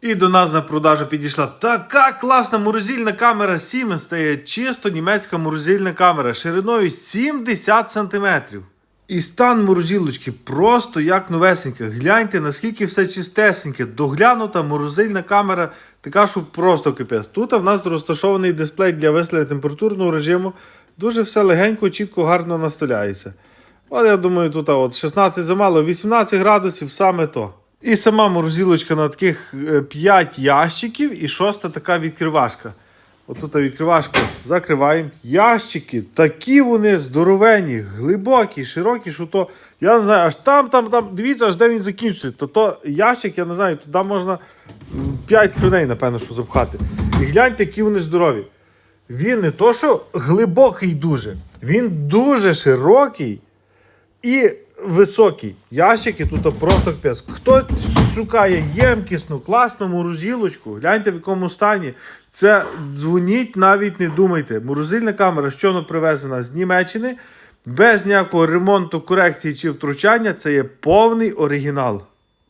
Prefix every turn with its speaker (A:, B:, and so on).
A: І до нас на продажу підійшла така класна морозильна камера Siemens. Це чисто німецька морозильна камера шириною 70 см. І стан морозилочки просто як новесенька. Гляньте, наскільки все чистесеньке. Доглянута морозильна камера, така, що просто капець. Тут в нас розташований дисплей для виставлення температурного режиму. Дуже все легенько, чітко, гарно настоляється. От я думаю, тут от 16 замало, 18 градусів саме то. І сама морозилочка на таких 5 ящиків і шоста така відкривашка. Отут відкривашку закриваємо. Ящики, такі вони здоровенні, глибокі, широкі, що то. Я не знаю, аж там, там, там, дивіться, аж де він закінчується. То то ящик, я не знаю, туди можна 5 свиней, напевно, що запхати. І гляньте, які вони здорові. Він не то, що глибокий дуже, він дуже широкий і високий. Ящики тут просто капець. Хто шукає ємкісну, класну морозилочку, гляньте в якому стані. Це дзвоніть, навіть не думайте. Морозильна камера що вона привезена з Німеччини, без ніякого ремонту, корекції чи втручання. Це є повний оригінал.